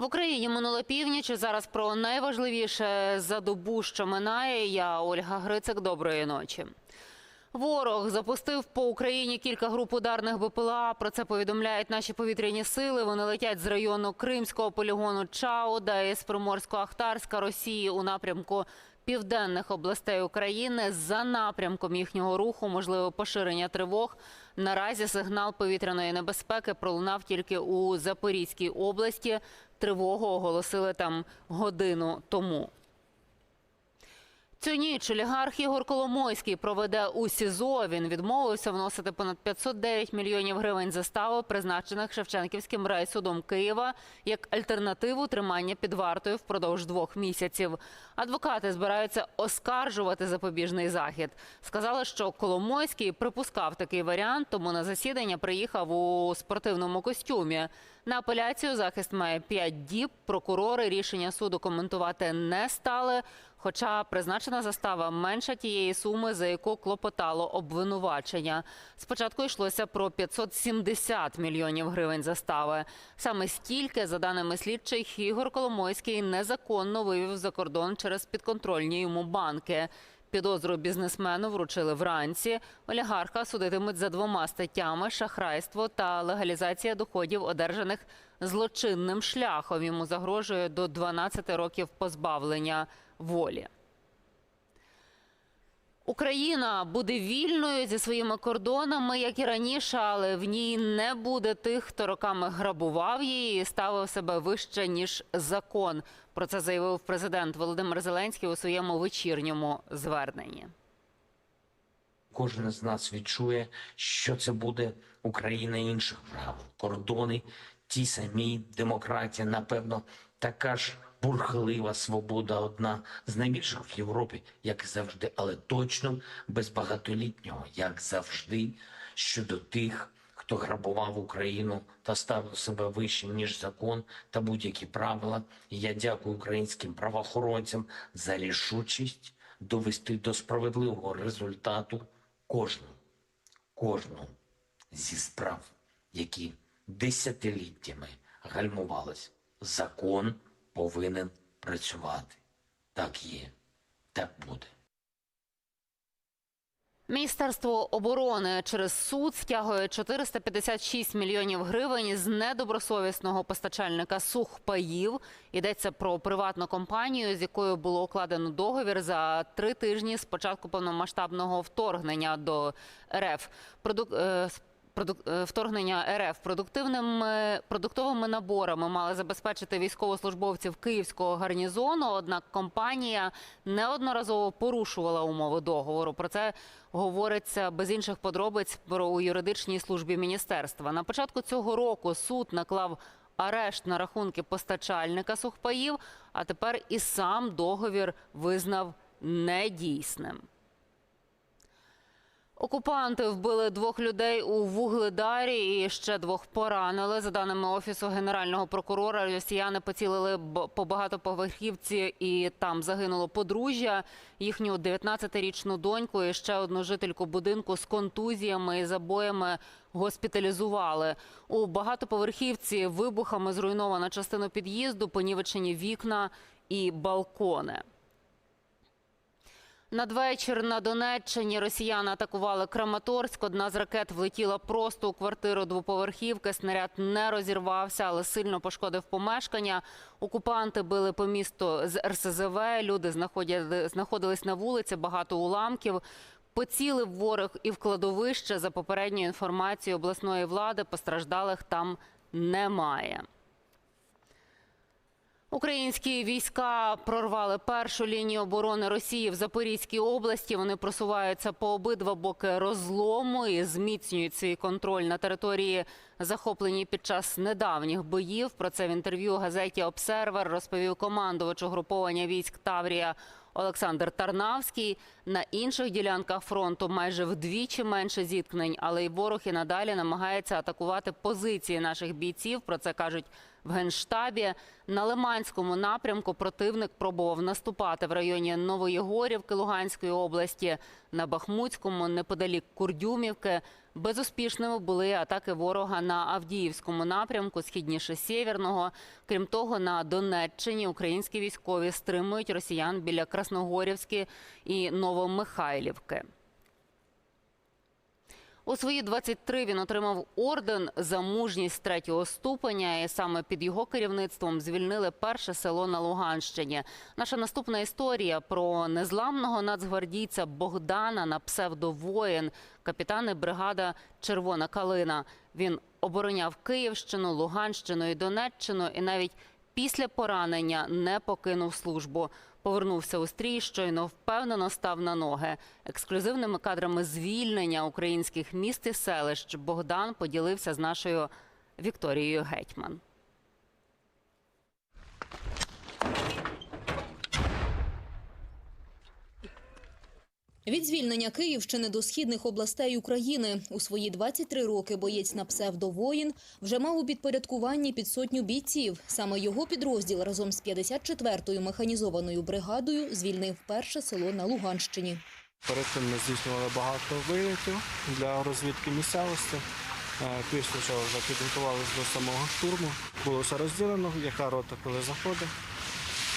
В Україні минула північ. Зараз про найважливіше за добу, що минає. Я Ольга Грицик. Доброї ночі. Ворог запустив по Україні кілька груп ударних БПЛА. Про це повідомляють наші повітряні сили. Вони летять з району Кримського полігону Чауда із Приморсько-Ахтарська Росії у напрямку південних областей України. За напрямком їхнього руху можливе поширення тривог. Наразі сигнал повітряної небезпеки пролунав тільки у Запорізькій області. Тривогу оголосили там годину тому. Цю ніч олігарх Ігор Коломойський проведе у СІЗО. Він відмовився вносити понад 509 мільйонів гривень застави, призначених Шевченківським райсудом Києва, як альтернативу тримання під вартою впродовж двох місяців. Адвокати збираються оскаржувати запобіжний захід. Сказали, що Коломойський припускав такий варіант, тому на засідання приїхав у спортивному костюмі. На апеляцію захист має 5 діб. Прокурори рішення суду коментувати не стали. Хоча призначена застава менша тієї суми, за яку клопотало обвинувачення. Спочатку йшлося про 570 мільйонів гривень застави. Саме стільки, за даними слідчих, Ігор Коломойський незаконно вивів за кордон через підконтрольні йому банки. Підозру бізнесмену вручили вранці. Олігарха судитимуть за двома статтями: шахрайство та легалізація доходів, одержаних злочинним шляхом. Йому загрожує до 12 років позбавлення волі. Україна буде вільною зі своїми кордонами, як і раніше, але в ній не буде тих, хто роками грабував її і ставив себе вище ніж закон. Про це заявив президент Володимир Зеленський у своєму вечірньому зверненні. Кожен з нас відчує, що це буде Україна інших правил, кордони, ті самі демократія, напевно, така ж бурхлива свобода, одна з найбільших в Європі, як і завжди, але точно без багатолітнього, як завжди, щодо тих, хто грабував Україну та ставив себе вище ніж закон та будь-які правила. І я дякую українським правоохоронцям за рішучість довести до справедливого результату кожну, кожну зі справ, які десятиліттями гальмувались. Закон повинен працювати. Так є, так буде. Міністерство оборони через суд стягує 456 мільйонів гривень з недобросовісного постачальника сухпаїв. Йдеться про приватну компанію, з якою було укладено договір за три тижні з початку повномасштабного вторгнення до РФ. Продук... е, Вторгнення РФ продуктивними продуктовими наборами мали забезпечити військовослужбовців київського гарнізону. Однак компанія неодноразово порушувала умови договору. Про це говориться без інших подробиць про у юридичній службі міністерства. На початку цього року суд наклав арешт на рахунки постачальника сухпаїв, а тепер і сам договір визнав недійсним. Окупанти вбили двох людей у Вугледарі і ще двох поранили. За даними офісу генерального прокурора, росіяни поцілили по багатоповерхівці, і там загинуло подружжя, їхню 19-річну доньку і ще одну жительку будинку з контузіями і забоями госпіталізували. У багатоповерхівці вибухами зруйнована частина під'їзду, понівечені вікна і балкони. Надвечір на Донеччині росіяни атакували Краматорськ. Одна з ракет влетіла просто у квартиру двоповерхівки. Снаряд не розірвався, але сильно пошкодив помешкання. Окупанти били по місту з РСЗВ. Люди знаходились на вулиці, багато уламків. Поцілив ворог і в кладовище. За попередньою інформацією обласної влади постраждалих там немає. Українські війська прорвали першу лінію оборони Росії в Запорізькій області. Вони просуваються по обидва боки розлому і зміцнюють свій контроль на території, захопленій під час недавніх боїв. Про це в інтерв'ю газеті Обсервер розповів командувач угруповання військ Таврія Олександр Тарнавський. На інших ділянках фронту майже вдвічі менше зіткнень, але й ворог і надалі намагається атакувати позиції наших бійців. Про це кажуть в генштабі. На Лиманському напрямку противник пробував наступати в районі Новоєгорівки Луганської області, на Бахмутському, неподалік Курдюмівки. Безуспішними були атаки ворога на Авдіївському напрямку, східніше Сєвєрного. Крім того, на Донеччині українські військові стримують росіян біля Красногорівськи і Новомихайлівки. У свої 23 він отримав орден за мужність третього ступеня, і саме під його керівництвом звільнили перше село на Луганщині. Наша наступна історія про незламного нацгвардійця Богдана на псевдовоїн, капітани бригада Червона калина. Він обороняв Київщину, Луганщину і Донеччину, і навіть після поранення не покинув службу. Повернувся у стрій, щойно впевнено став на ноги. Ексклюзивними кадрами звільнення українських міст і селищ Богдан поділився з нашою Вікторією Гетьман. Від звільнення Київщини до східних областей України у свої 23 роки боєць на псевдовоїн вже мав у підпорядкуванні під сотню бійців. Саме його підрозділ разом з 54-ю механізованою бригадою звільнив перше село на Луганщині. Перед тим ми здійснювали багато вилітів для розвідки місцевості. Е, Після чого вже підготувалися до самого штурму. Було все розділено, яка рота коли заходить,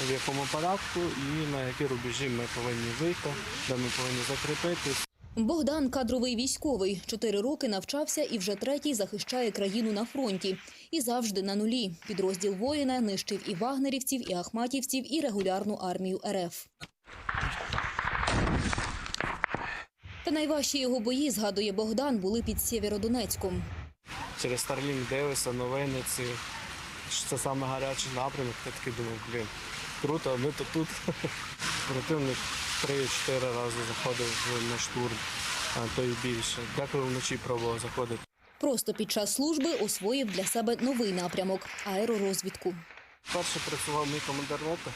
в якому порядку і на які рубежі ми повинні вийти, де ми повинні закріпитись. Богдан кадровий військовий. Чотири роки навчався і вже третій захищає країну на фронті. І завжди на нулі. Підрозділ воїна нищив і вагнерівців, і ахматівців, і регулярну армію РФ. Та найважчі його бої, згадує Богдан, були під Сєвєродонецьком. Через Старлінг дивишся новини, ці, що це саме гарячий напрямок. Я такий думав, блін, круто, а ми то тут. Противник 3-4 рази заходив на штурм, а то й більше. Деколи вночі пробував заходити. Просто під час служби освоїв для себе новий напрямок аеророзвідку. Перше працював мій командир роти,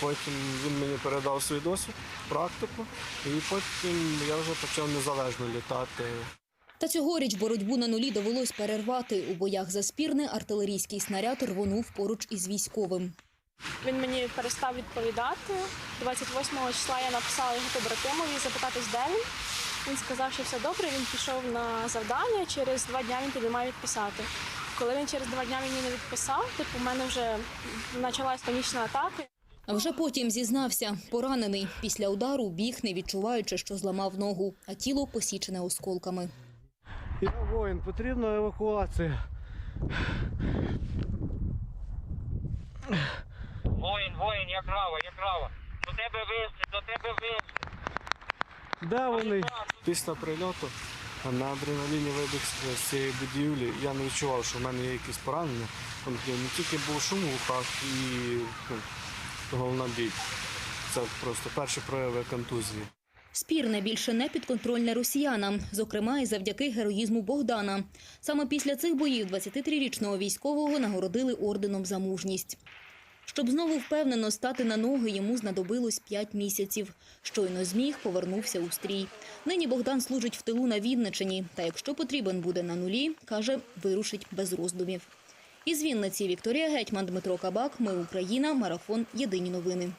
потім він мені передав свій досвід, практику, і потім я вже почав незалежно літати. Та цьогоріч боротьбу на нулі довелось перервати. У боях за спірне артилерійський снаряд рвонув поруч із військовим. Він мені перестав відповідати. 28 числа я написала його побратимові запитатись, де він. Він сказав, що все добре. Він пішов на завдання. Через два дня він тобі має відписати. Коли він через два дня мені не відписав, типу, в мене вже почалась панічна атака. А вже потім зізнався, поранений. Після удару біг, не відчуваючи, що зламав ногу, а тіло посічене осколками. Я воїн, потрібна евакуація. Воїн, воїн, як грава, як грава. До тебе вийшли, до тебе вийшли. Де вони? Після прильоту на адреналіні вибіг з цієї будівлі. Я не відчував, що в мене є якісь поранення. Там Не тільки був шум у ушах і ну, головна біль. Це просто перші прояви контузії. Спірне більше не підконтрольне росіянам, зокрема і завдяки героїзму Богдана. Саме після цих боїв 23-річного військового нагородили орденом за мужність. Щоб знову впевнено стати на ноги, йому знадобилось 5 місяців. Щойно зміг, повернувся у стрій. Нині Богдан служить в тилу на Вінничині. Та якщо потрібен буде на нулі, каже, вирушить без роздумів. Із Вінниці Вікторія Гетьман, Дмитро Кабак. Ми Україна. Марафон. Єдині новини.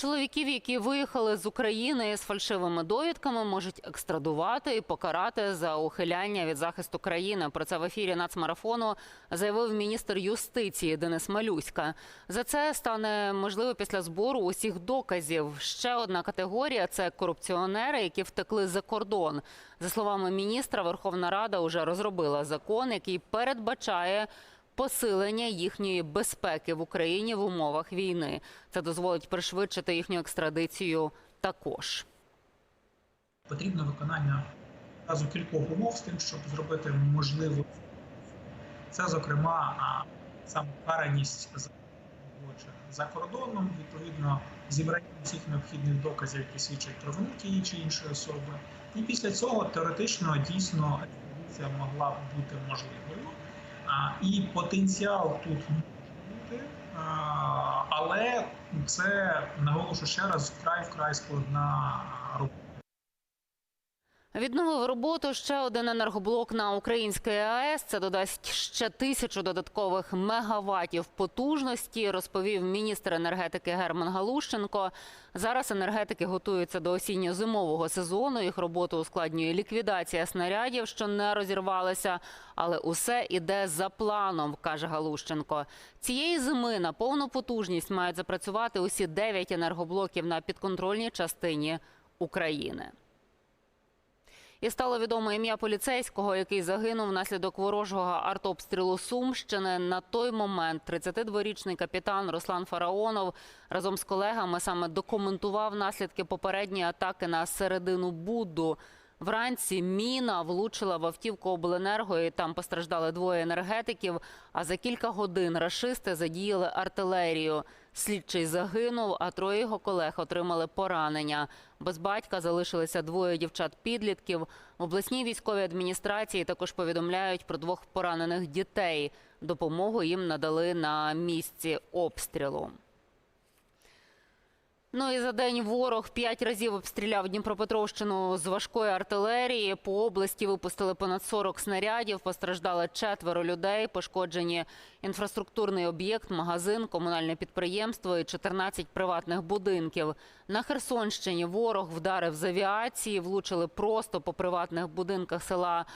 Чоловіків, які виїхали з України з фальшивими довідками, можуть екстрадувати і покарати за ухиляння від захисту країни. Про це в ефірі нацмарафону заявив міністр юстиції Денис Малюська. За це стане можливо після збору усіх доказів. Ще одна категорія це корупціонери, які втекли за кордон. За словами міністра, Верховна Рада вже розробила закон, який передбачає посилення їхньої безпеки в Україні в умовах війни. Це дозволить пришвидшити їхню екстрадицію також. потрібно виконання разу кількох умов з тим, щоб зробити можливо. Це, зокрема, саме караність за злочин за кордоном, відповідно, зібрання всіх необхідних доказів, які свідчать про вину тієї чи іншої особи. І після цього теоретично дійсно могла бути можливою. І потенціал тут бути, але це наголошу ще раз вкрай вкрай складна робота. Відновив роботу ще один енергоблок на українській АЕС. Це додасть ще тисячу додаткових мегаватів потужності, розповів міністр енергетики Герман Галущенко. Зараз енергетики готуються до осінньо-зимового сезону. Їх роботу ускладнює ліквідація снарядів, що не розірвалися. Але усе іде за планом, каже Галущенко. Цієї зими на повну потужність мають запрацювати усі дев'ять енергоблоків на підконтрольній частині України. І стало відомо ім'я поліцейського, який загинув внаслідок ворожого артобстрілу Сумщини. На той момент 32-річний капітан Руслан Фараонов разом з колегами саме документував наслідки попередньої атаки на середину Будду. Вранці міна влучила в автівку обленерго, і там постраждали двоє енергетиків. А за кілька годин рашисти задіяли артилерію. Слідчий загинув, а троє його колег отримали поранення. Без батька залишилися двоє дівчат-підлітків. В обласній військовій адміністрації також повідомляють про двох поранених дітей. Допомогу їм надали на місці обстрілу. Ну і за день ворог п'ять разів обстріляв Дніпропетровщину з важкої артилерії. По області випустили понад 40 снарядів. Постраждали четверо людей. Пошкоджені інфраструктурний об'єкт, магазин, комунальне підприємство і 14 приватних будинків. На Херсонщині ворог вдарив з авіації, влучили просто по приватних будинках села.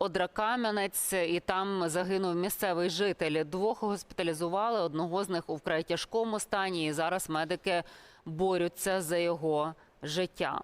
Одракам'янець, і там загинув місцевий житель. Двох госпіталізували, одного з них у вкрай тяжкому стані. І зараз медики борються за його життя.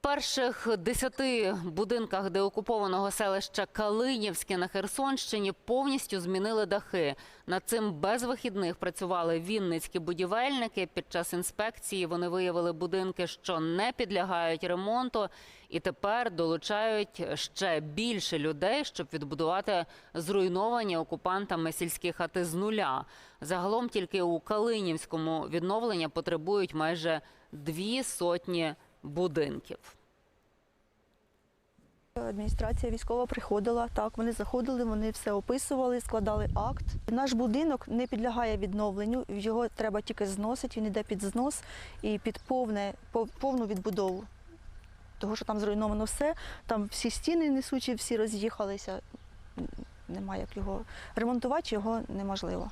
Перших десяти будинках деокупованого селища Калинівське на Херсонщині повністю змінили дахи. Над цим без вихідних працювали вінницькі будівельники. Під час інспекції вони виявили будинки, що не підлягають ремонту, і тепер долучають ще більше людей, щоб відбудувати зруйновані окупантами сільські хати з нуля. Загалом тільки у Калинівському відновлення потребують майже дві сотні будинків. Адміністрація військова приходила. Так, вони заходили, вони все описували, складали акт. Наш будинок не підлягає відновленню. Його треба тільки зносити. Він йде під знос і під повне, повну відбудову. Того, що там зруйновано все, там всі стіни несучі, всі роз'їхалися. Немає як його ремонтувати, його неможливо.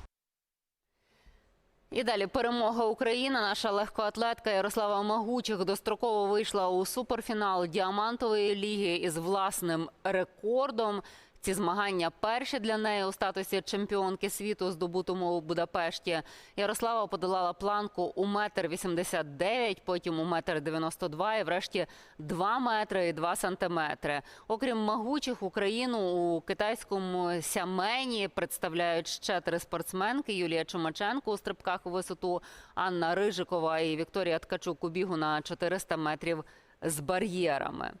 І далі перемога України. Наша легкоатлетка Ярослава Магучих достроково вийшла у суперфінал діамантової ліги із власним рекордом. Ці змагання перші для неї у статусі чемпіонки світу, здобутому у Будапешті. Ярослава подолала планку у метр вісімдесят дев'ять, потім у метр дев'яносто два і врешті два метри і два сантиметри. Окрім могучих, Україну у китайському сямені представляють ще три спортсменки: Юлія Чумаченко у стрибках у висоту, Анна Рижикова і Вікторія Ткачук у бігу на 400 метрів з бар'єрами.